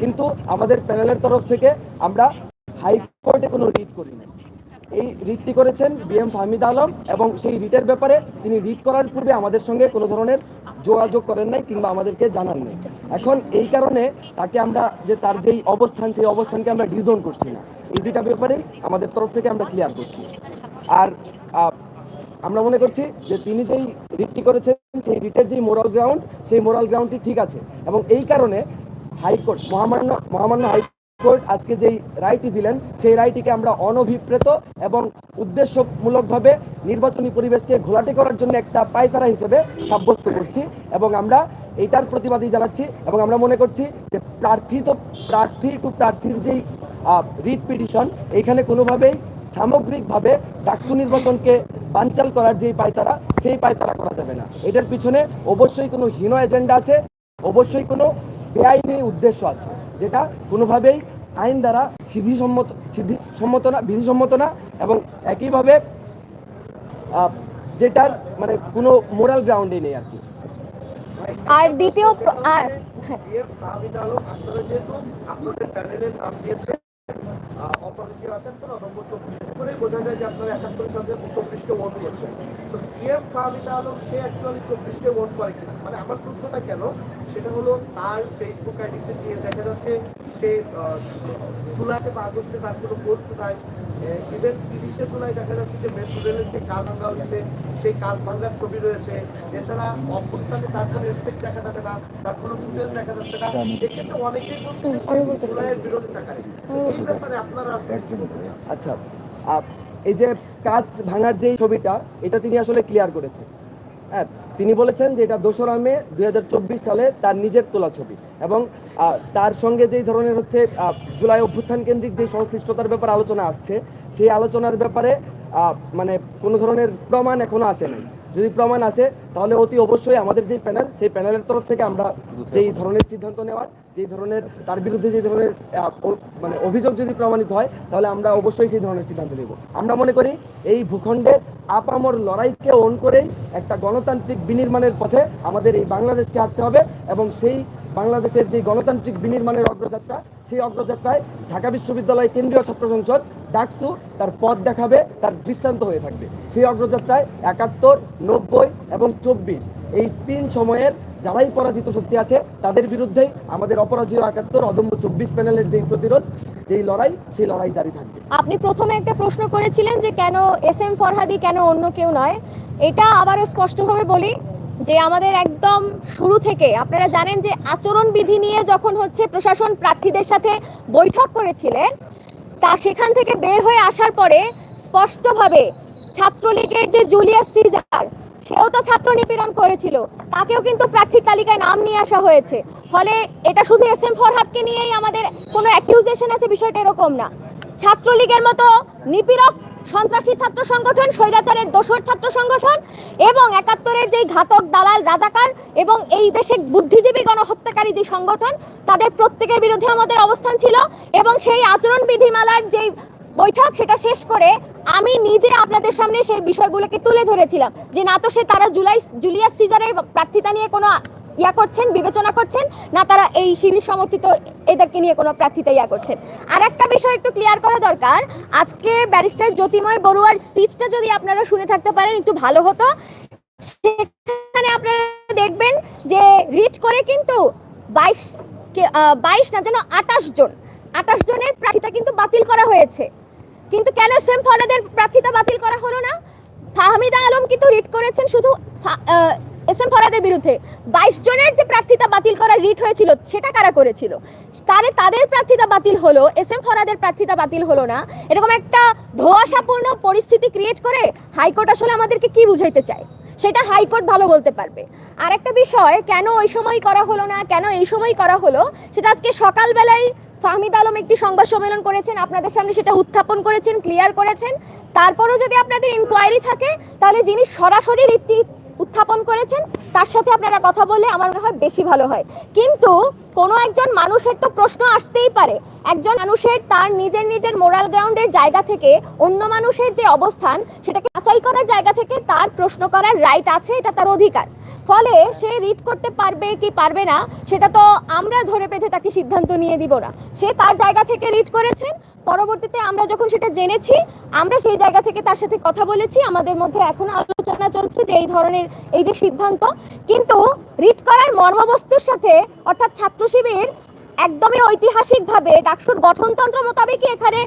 কিন্তু আমাদের প্যানেলের তরফ থেকে আমরা হাইকোর্টে কোনো রিট করিনি এই রিটটি করেছেন বিএম ফাহমিদ আলম এবং সেই রিটের ব্যাপারে তিনি রিট করার পূর্বে আমাদের সঙ্গে কোনো ধরনের যোগাযোগ করেন নাই কিংবা আমাদেরকে জানান নাই। এখন এই কারণে তাকে আমরা যে তার যেই অবস্থান, সেই অবস্থানকে আমরা ডিজোন করছি না। এই দুইটা ব্যাপারেই আমাদের তরফ থেকে আমরা ক্লিয়ার করছি। আর আমরা মনে করছি যে তিনি যেই রিটটি করেছেন, সেই রিটের যেই মোরাল গ্রাউন্ড, সেই মোরাল গ্রাউন্ডটি ঠিক আছে। এবং এই কারণে হাইকোর্ট, মহামান্য মহামান্য হাইকোর্ট আজকে যেই রায়টি দিলেন, সেই রায়টিকে আমরা অনভিপ্রেত এবং উদ্দেশ্যমূলকভাবে নির্বাচনী পরিবেশকে ঘোলাটে করার জন্য একটা পায়তারা হিসেবে সাব্যস্ত করছি এবং আমরা এইটার প্রতিবাদী জানাচ্ছি এবং আমরা মনে করছি যে প্রার্থী তো প্রার্থী টু প্রার্থীর যেই রিট পিটিশন এইখানে কোনোভাবেই সামগ্রিকভাবে ডাকসু নির্বাচনকে বানচাল করার যে পায়তারা, সেই পায়তারা করা যাবে না। এটার পিছনে অবশ্যই কোনো হীন এজেন্ডা আছে, অবশ্যই কোনো বেআইনি উদ্দেশ্য আছে যেটা কোনোভাবেই আইন দ্বারা সিদ্ধিসম্মত সিদ্ধিসম্মত না বিধিসম্মত না এবং একইভাবে আহ, যেটার মানে কোনো মোরাল গ্রাউন্ডে নেই আর কি আর দ্বিতীয় আর অপরাজয় চব্বিশ করে বোঝা যায় যে আপনারা একাত্তর সাথে চব্বিশকে ভোট করছেন তো বিএম ফাহমিদ আলম, সে অ্যাকচুয়ালি চব্বিশকে ভোট করে কিনা? মানে আমার প্রশ্নটা কেন? সেটা হলো তার ফেসবুক আইডিতে যে দেখা যাচ্ছে, সে জুলাইতে বা আগস্টে তার কোনো পোস্ট নাই ইভেন তিরিশে জুলাই দেখা যাচ্ছে যে মেট্রো রেলের যে কাল ভাঙ্গা হয়েছে সেই কাল ভাঙ্গার ছবি রয়েছে। এছাড়া অভ্যুত্থানে তার কোনো রেসপেক্ট দেখা যাবে না তার কোনো ফুটেজ দেখা যাচ্ছে না। এক্ষেত্রে অনেকেই বলছে যে আমি সে বিরোধিতা করে এই ব্যাপারে আপনারা? আচ্ছা আপ, এই যে কাজ ভাঙার যেই ছবিটা এটা তিনি আসলে ক্লিয়ার করেছেন। হ্যাঁ তিনি বলেছেন যে এটা দোসরা মে দুই হাজার চব্বিশ সালে তার নিজের তোলা ছবি। এবং তার সঙ্গে যেই ধরনের হচ্ছে জুলাই অভ্যুত্থান কেন্দ্রিক যে সংশ্লিষ্টতার ব্যাপারে আলোচনা আসছে, সেই আলোচনার ব্যাপারে মানে কোনো ধরনের প্রমাণ এখনও আসে নাই। যদি প্রমাণ আসে তাহলে অতি অবশ্যই আমাদের যে প্যানেল সেই প্যানেলের তরফ থেকে আমরা যেই ধরনের সিদ্ধান্ত নেওয়ার যেই ধরনের তার বিরুদ্ধে যে ধরনের মানে অভিযোগ যদি প্রমাণিত হয় তাহলে আমরা অবশ্যই সেই ধরনের সিদ্ধান্ত নেব। আমরা মনে করি এই ভূখণ্ডের আপামর লড়াইকে অন করেই একটা গণতান্ত্রিক বিনির্মাণের পথে আমাদের এই বাংলাদেশকে হাঁটতে হবে এবং সেই বাংলাদেশের যে গণতান্ত্রিক বিনির্মাণের অগ্রযাত্রা সেই অগ্রযাত্রায় ঢাকা বিশ্ববিদ্যালয় কেন্দ্রীয় ছাত্র সংসদ ডাকসু, তার পথ দেখাবে, তার দৃষ্টান্ত হয়ে থাকবে। সেই অগ্রযাত্রায় একাত্তর, নব্বই এবং চব্বিশ, এই তিন সময়ের যারাই পরাজিত শক্তি আছে, তাদের বিরুদ্ধেই আমাদের অপরাজয় একাত্তর, অদম্য চব্বিশ প্যানেলের যেই প্রতিরোধ, যেই লড়াই, সেই লড়াই জারি থাকবে। আপনি প্রথমে একটা প্রশ্ন করেছিলেন যে কেন এস এম ফরহাদি কেন অন্য কেউ নয়? এটা আবারও স্পষ্টভাবে বলি যে আমাদের একদম শুরু থেকে আপনারা জানেন যে আচরণবিধি নিয়ে যখন হচ্ছে প্রশাসন প্রার্থীদের সাথে বৈঠক করেছিলেন তা সেখান থেকে বের হয়ে আসার পরে স্পষ্টভাবে ছাত্রলীগের যে জুলিয়াস সিজার, সেও তো ছাত্র নিপীড়ন করেছিল। তাকেও কিন্তু প্রার্থী তালিকায় নাম নিয়ে আসা হয়েছে। ফলে এটা শুধু এস এম ফরহাদকে নিয়েই আমাদের কোনো অ্যাকিউজেশন আছে, বিষয়টা এরকম না। ছাত্রলীগের মতো নিপীড়ক সন্ত্রাসী ছাত্র সংগঠন, স্বৈরাচারের দোসর ছাত্র সংগঠন এবং একাত্তরের যেই ঘাতক দালাল রাজাকার এবং এই দেশে বুদ্ধিজীবী গণহত্যাকারী যে সংগঠন, তাদের প্রত্যেকের বিরুদ্ধে আমাদের অবস্থান ছিল এবং সেই আচরণ বিধিমালার যেই বৈঠক, সেটা শেষ করে আমি নিজে আপনাদের সামনে সেই বিষয়গুলোকে তুলে ধরেছিলাম যে না তো সে তারা জুলাই জুলিয়াস সিজারের প্রার্থিতা নিয়ে কোনো ইয়া করছেন, বিবেচনা করছেন, না তারা এই শিবির সমর্থিত এদেরকে নিয়ে কোনো প্রার্থিতা ইয়া করছেন? আর একটা বিষয় একটু ক্লিয়ার করা দরকার, আজকে ব্যারিস্টার জ্যোতিময় বড়ুয়ার স্পিচটা যদি আপনারা শুনে থাকতে পারেন, একটু ভালো হতো। সেখানে আপনারা দেখবেন যে রিট করে কিন্তু বাইশ বাইশ না যেন আটাশ জন আটাশ জনের প্রার্থিতা কিন্তু বাতিল করা হয়েছে। কিন্তু কেন সেম ফরাদের প্রার্থিতা বাতিল করা হলো না? ফাহমিদা আলম কিন্তু রিট করেছেন শুধু এস এম ফরাদের বিরুদ্ধে বাইশ জনের যে প্রার্থিতা বাতিল করা রিট হয়েছিল, সেটা কারা করেছিল? তাহলে তাদের প্রার্থিতা বাতিল হলো এস এম ফরাদের প্রার্থিতা বাতিল হলো না। এরকম একটা ধোঁয়াশাপূর্ণ পরিস্থিতি ক্রিয়েট করে হাইকোর্ট আসলে আমাদেরকে কি বুঝাইতে চায়? সেটা হাইকোর্ট ভালো বলতে পারবে। আর একটা বিষয়, কেন ওই সময় করা হলো না, কেন এই সময় করা হলো, সেটা আজকে সকালবেলায় ফাহমিদ আলম একটি সংবাদ সম্মেলন করেছেন, আপনাদের সামনে সেটা উত্থাপন করেছেন ক্লিয়ার করেছেন। তারপরেও যদি আপনাদের ইনকোয়ারি থাকে, তাহলে যিনি সরাসরি রীতি উত্থাপন করেছেন, তার সাথে আপনারা কথা বললে আমার মনে হয় বেশি ভালো হয়। কিন্তু কোনো একজন মানুষের তো প্রশ্ন আসতেই পারে। একজন মানুষের তার নিজের নিজের মোরাল গ্রাউন্ডের জায়গা থেকে অন্য মানুষের যে অবস্থান, সেটাকে যাচাই করার জায়গা থেকে তার প্রশ্ন করার রাইট আছে, এটা তার অধিকার। ফলে সে রিড করতে পারবে কি পারবে না, সেটা তো আমরা ধরে বেঁধে তাকে সিদ্ধান্ত নিয়ে দিব না। সে তার জায়গা থেকে রিড করেছেন, পরবর্তীতে আমরা যখন সেটা জেনেছি, আমরা সেই জায়গা থেকে তার সাথে কথা বলেছি, আমাদের মধ্যে এখন আলোচনা চলছে যে এই ধরনের এই যে সিদ্ধান্ত। কিন্তু রিড করার মর্মবস্তুর সাথে অর্থাৎ ছাত্র শিবির একদমই ঐতিহাসিকভাবে ডাকসুর গঠনতন্ত্র মোতাবেকই এখানে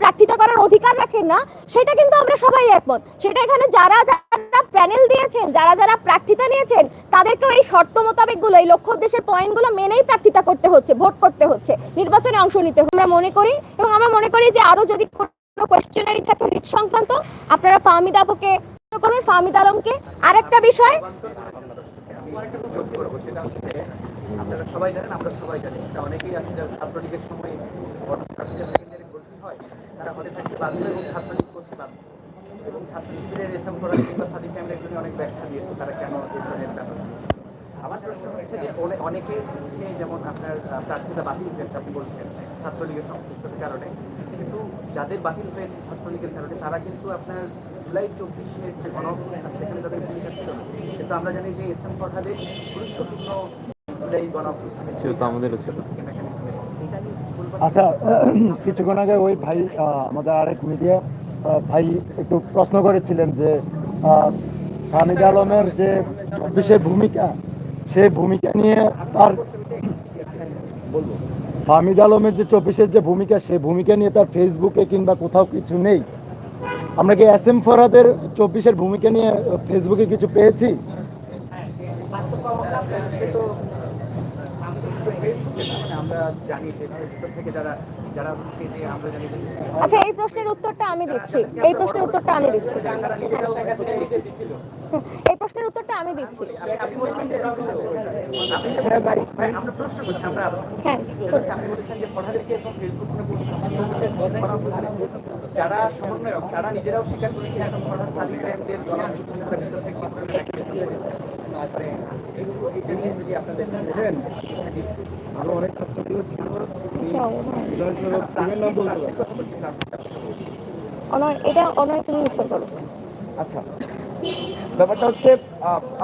প্রার্থিতা করার অধিকার রাখেন না। সেটা কিন্তু আমরা সবাই একমত। সেটা এখানে যারা যারা প্যানেল দিয়েছেন, যারা যারা প্রার্থিতা নিয়েছেন, তাদেরকেও এই শর্ত মোতাবেকগুলো, এই লক্ষ্য উদ্দেশ্যের পয়েন্টগুলো মেনেই প্রার্থিতা করতে হচ্ছে, ভোট করতে হচ্ছে, নির্বাচনে অংশ নিতে আমরা মনে করি এবং আমরা মনে করি যে আরও যদি কোনো কোয়েশ্চেনারি থাকে রিট সংক্রান্ত, আপনারা ফাহমিদ আপুকে করবেন ফাহমিদ আলমকে আরেকটা বিষয়। আপনারা সবাই জানেন, আমরা সবাই জানি। অনেকেই আছে ছাত্রলীগের সময় তারা এবং ছাত্রলীগ করতে এবং অনেক দিয়েছে, তারা কেন আমার যেমন আপনার বাতিল ছাত্রলীগের কারণে। কিন্তু যাদের বাতিল হয়েছে ছাত্রলীগের কারণে, তারা কিন্তু আপনার জুলাই চব্বিশের যে গণঅভ্যুত্থান সেখানে তাদের ভূমিকা ছিল না। কিন্তু আমরা জানি যে এস এম ফরহাদের গুরুত্বপূর্ণ জুলাই গণঅভ্যুত্থানের ছিল তো আমাদেরও ছিল। আচ্ছা কিছুক্ষণ আগে ওই ভাই আমাদের আরেক মিডিয়া ভাই একটু প্রশ্ন করেছিলেন যে হামিদ আলমের যে চব্বিশের ভূমিকা সেই ভূমিকা নিয়ে তার হামিদ আলমের যে চব্বিশের যে ভূমিকা সেই ভূমিকা নিয়ে তার ফেসবুকে কিংবা কোথাও কিছু নেই। আমরা কি এস এম ফরাদের চব্বিশের ভূমিকা নিয়ে ফেসবুকে কিছু পেয়েছি? আচ্ছা এই প্রশ্নের উত্তরটা আমি দিচ্ছি। এই প্রশ্নের উত্তরটা আমি দিচ্ছি। এই প্রশ্নের উত্তরটা আমি দিচ্ছি। হ্যাঁ যারা সমন্বয়ক তারা নিজেরাও স্বীকার করেছে এখন এটা নিয়ে যদি আপনাদের আরও অনেক ছাত্রগুলো ছিল অনয় এটা অনয় তুমি উত্তর করো। আচ্ছা। ব্যাপারটা হচ্ছে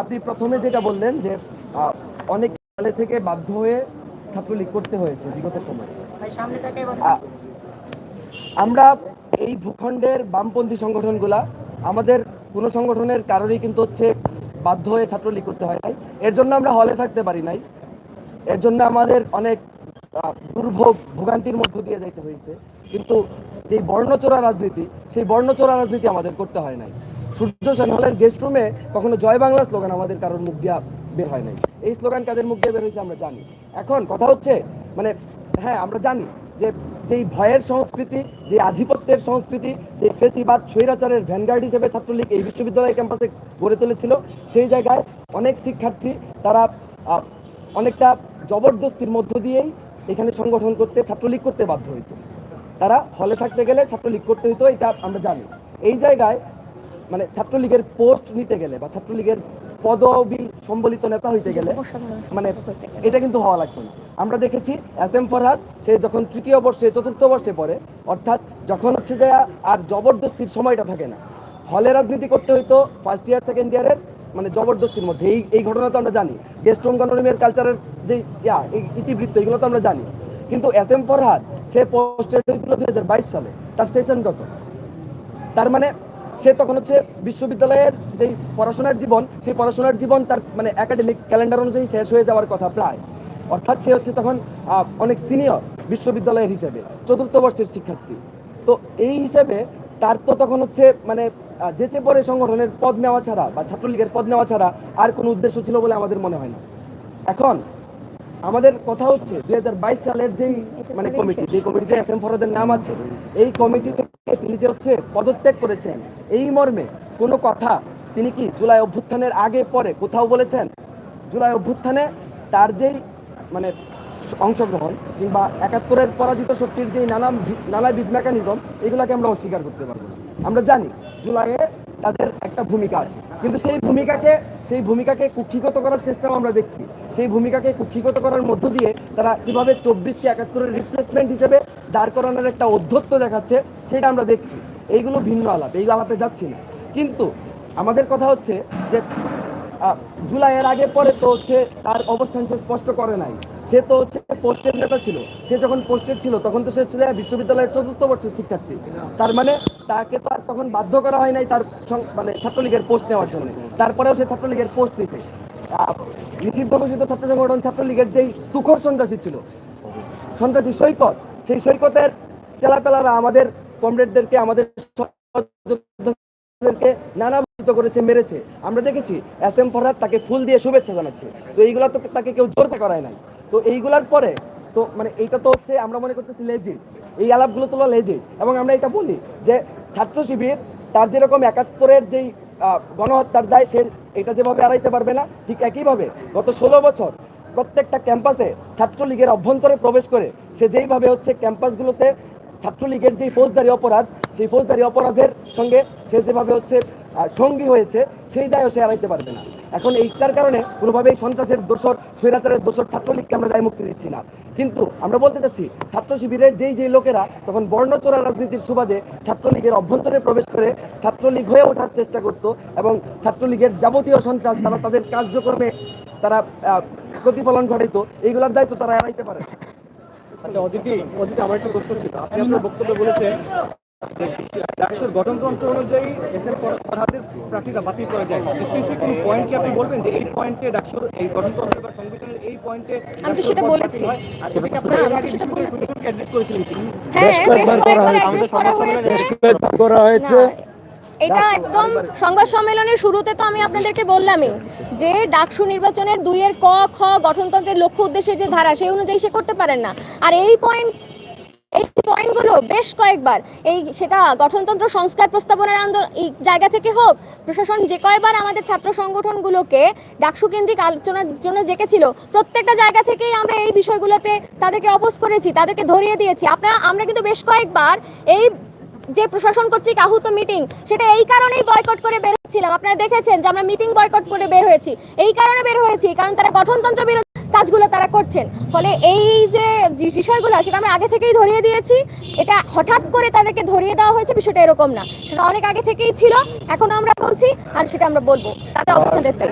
আপনি প্রথমে যেটা বললেন যে অনেক সালে থেকে বাধ্য হয়ে ছাত্রলীগ করতে হয়েছে বিগত সময়ে। আমরা এই ভূখণ্ডের বামপন্থী সংগঠনগুলা আমাদের কোনো সংগঠনের কারণেই কিন্তু হচ্ছে বাধ্য হয়ে ছাত্রলীগ করতে হয় নাই। এর জন্য আমরা হলে থাকতে পারি নাই। এর জন্য আমাদের অনেক দুর্ভোগ ভোগান্তির মধ্য দিয়ে যাইতে হয়েছে কিন্তু যে বর্ণচোরা রাজনীতি, সেই বর্ণচোরা রাজনীতি আমাদের করতে হয় নাই। সূর্য সেন হলের গেস্ট রুমে কখনো জয় বাংলা স্লোগান আমাদের কারোর মুখ দিয়া বের হয় নাই। এই স্লোগান কাদের মুখ দিয়ে বের হয়েছে আমরা জানি। এখন কথা হচ্ছে মানে হ্যাঁ আমরা জানি। যে যেই ভয়ের সংস্কৃতি, যে আধিপত্যের সংস্কৃতি, যে ফেসিবাদ, স্বৈরাচারের ভ্যানগার্ড হিসেবে ছাত্রলীগ এই বিশ্ববিদ্যালয় ক্যাম্পাসে গড়ে তুলেছিল, সেই জায়গায় অনেক শিক্ষার্থী তারা অনেকটা জবরদস্তির মধ্য দিয়েই এখানে সংগঠন করতে, ছাত্রলীগ করতে বাধ্য হইতো। তারা হলে থাকতে গেলে ছাত্রলীগ করতে হইতো, এটা আমরা জানি। এই জায়গায় মানে ছাত্রলীগের পোস্ট নিতে গেলে বা ছাত্রলীগের পদবি সম্বলিত নেতা হইতে গেলে মানে এটা কিন্তু হওয়া লাগতো না। আমরা দেখেছি এস এম ফরহাদ সে যখন তৃতীয় বর্ষে চতুর্থ বর্ষে পড়ে অর্থাৎ যখন হচ্ছে যে আর জবরদস্তির সময়টা থাকে না হলে রাজনীতি করতে হইতো ফার্স্ট ইয়ার সেকেন্ড ইয়ারের মানে জবরদস্তির মধ্যে। এই এই ঘটনা তো আমরা জানি। গেস্ট রুম গণরুমের কালচারের যে ইয়া এই ইতিবৃত্ত এগুলো তো আমরা জানি। কিন্তু এস এম ফরহাদ সে পোস্টেড হয়েছিল দুই হাজার বাইশ সালে। তার সেশন কত? তার মানে সে তখন হচ্ছে বিশ্ববিদ্যালয়ের যে পড়াশোনার জীবন সেই পড়াশোনার জীবন তার মানে একাডেমিক ক্যালেন্ডার অনুযায়ী শেষ হয়ে যাওয়ার কথা প্রায়। অর্থাৎ সে হচ্ছে তখন অনেক সিনিয়র বিশ্ববিদ্যালয়ের হিসেবে চতুর্থ বর্ষের শিক্ষার্থী। তো এই হিসেবে তার তো তখন হচ্ছে মানে আহ, যেচে পরে সংগঠনের পদ নেওয়া ছাড়া বা ছাত্রলীগের পদ নেওয়া ছাড়া আর কোনো উদ্দেশ্য ছিল বলে আমাদের মনে হয় না। এখন আমাদের কথা হচ্ছে, দুই হাজার বাইশ সালের যেই মানে কমিটি যে কমিটিতে এস এম ফরদের নাম আছে, এই কমিটি থেকে তিনি যে হচ্ছে পদত্যাগ করেছেন, এই মর্মে কোনো কথা তিনি কি জুলাই অভ্যুত্থানের আগে পরে কোথাও বলেছেন? জুলাই অভ্যুত্থানে তার যেই মানে অংশগ্রহণ কিংবা একাত্তরের পরাজিত শক্তির যে নানা নানাবিধ মেকানিজম এগুলাকে আমরা অস্বীকার করতে পারব আমরা জানি জুলাইয়ে তাদের একটা ভূমিকা আছে। কিন্তু সেই ভূমিকাকে সেই ভূমিকাকে কুক্ষিগত করার চেষ্টাও আমরা দেখছি। সেই ভূমিকাকে কুক্ষিগত করার মধ্য দিয়ে তারা কীভাবে চব্বিশকে একাত্তরের রিপ্লেসমেন্ট হিসেবে দাঁড় করানোর একটা অধ্যত্ত দেখাচ্ছে, সেটা আমরা দেখছি। এইগুলো ভিন্ন আলাপ, এই আলাপে যাচ্ছি না। কিন্তু আমাদের কথা হচ্ছে যে জুলাইয়ের আগে পরে তো হচ্ছে তার অবস্থান সে স্পষ্ট করে নাই। সে তো হচ্ছে পোস্টের নেতা ছিল। সে যখন পোস্টের ছিল, তখন তো সে ছিল বিশ্ববিদ্যালয়ের চতুর্থ বর্ষের শিক্ষার্থী। তার মানে তাকে তো আর তখন বাধ্য করা হয় নাই তার মানে ছাত্রলীগের পোস্ট নেওয়ার জন্য। তারপরেও সে ছাত্রলীগের পোস্ট নিতে। নিষিদ্ধ ঘোষিত ছাত্র সংগঠন ছাত্রলীগের যেই তুখর সন্ত্রাসী ছিল, সন্ত্রাসী সৈকত, সেই সৈকতের চেলাপেলারা আমাদের কমরেডদেরকে, আমাদের নানা করেছে, মেরেছে। আমরা দেখেছি, এস এম ফরহাদ তাকে ফুল দিয়ে শুভেচ্ছা জানাচ্ছে। তো এইগুলা তো তাকে কেউ জোরতে করায় নাই। তো এইগুলার পরে, তো মানে এইটা তো হচ্ছে আমরা মনে করতেছি লেজি এই আলাপগুলো তো লেজি এবং আমরা এটা বলি যে ছাত্র শিবির, তার যেরকম একাত্তরের যেই গণহত্যার দায়, সে এটা যেভাবে এড়াইতে পারবে না, ঠিক একইভাবে গত ষোলো বছর প্রত্যেকটা ক্যাম্পাসে ছাত্রলীগের অভ্যন্তরে প্রবেশ করে, সে যেইভাবে হচ্ছে ক্যাম্পাসগুলোতে ছাত্রলীগের যে ফৌজদারি অপরাধ, সেই ফৌজদারি অপরাধের সঙ্গে সে যেভাবে হচ্ছে সঙ্গী হয়েছে, সেই দায়ও সে এড়াইতে পারবে না। এখন এইটার কারণে কোনোভাবেই সন্ত্রাসের দোষর, স্বৈরাচারের দোষর ছাত্রলীগকে আমরা দায় মুক্তি দিচ্ছি না। কিন্তু আমরা বলতে চাচ্ছি, ছাত্র শিবিরের যেই যেই লোকেরা তখন বর্ণচোরা রাজনীতির সুবাদে ছাত্রলীগের অভ্যন্তরে প্রবেশ করে ছাত্রলীগ হয়ে ওঠার চেষ্টা করত এবং ছাত্রলীগের যাবতীয় সন্ত্রাস তারা তাদের কার্যক্রমে তারা প্রতিফলন ঘটাইতো, এইগুলোর দায়িত্ব তারা এড়াইতে পারে। আচ্ছা অদিতি অদিতি, আমার একটা প্রশ্ন ছিল। আপনি আপনার বক্তব্যে বলেছেন ডাকসুর গঠনতন্ত্র অনুযায়ী এস এম ফরহাদের প্রার্থীটা বাতিল করা যায়। স্পেসিফিক কোনো পয়েন্ট কি আপনি বলবেন যে এই পয়েন্টে ডাকসুর এই গঠনতন্ত্র বা সংবিধানের এই পয়েন্টে আমি তো সেটা বলেছি। আর এটা কি আপনি না, এর আমি তো আগে সেটা বলেছি। অ্যাড্রেস করেছিলেন কি? হ্যাঁ করা হয়েছে। এটা একদম সংবাদ সম্মেলনের শুরুতে তো আমি আপনাদেরকে বললামই যে ডাকসু নির্বাচনের দুইয়ের ক খ গঠনতন্ত্রের লক্ষ্য উদ্দেশ্যের যে ধারা সেই অনুযায়ী সে করতে পারেন না। আর এই পয়েন্ট এই পয়েন্টগুলো বেশ কয়েকবার। এই সেটা গঠনতন্ত্র সংস্কার প্রস্তাবনার আন্দোলন এই জায়গা থেকে হোক, প্রশাসন যে কয়বার আমাদের ছাত্র সংগঠনগুলোকে ডাকসু কেন্দ্রিক আলোচনার জন্য ডেকেছিল, প্রত্যেকটা জায়গা থেকেই আমরা এই বিষয়গুলোতে তাদেরকে অপোজ করেছি, তাদেরকে ধরিয়ে দিয়েছি। আপনারা, আমরা কিন্তু বেশ কয়েকবার এই যে প্রশাসন কর্তৃক আহত মিটিং সেটা এই কারণেই বয়কট করে বের হচ্ছিলাম। আপনারা দেখেছেন যে আমরা মিটিং বয়কট করে বের হয়েছি। এই কারণে বের হয়েছি, কারণ তারা গঠনতন্ত্র বিরোধী কাজগুলো তারা করছেন। ফলে এই যে বিষয়গুলো সেটা আমরা আগে থেকেই ধরিয়ে দিয়েছি। এটা হঠাৎ করে তাদেরকে ধরিয়ে দেওয়া হয়েছে বিষয়টা এরকম না। সেটা অনেক আগে থেকেই ছিল এখন আমরা বলছি আর সেটা আমরা বলব। তাদের অবস্থান দেখতে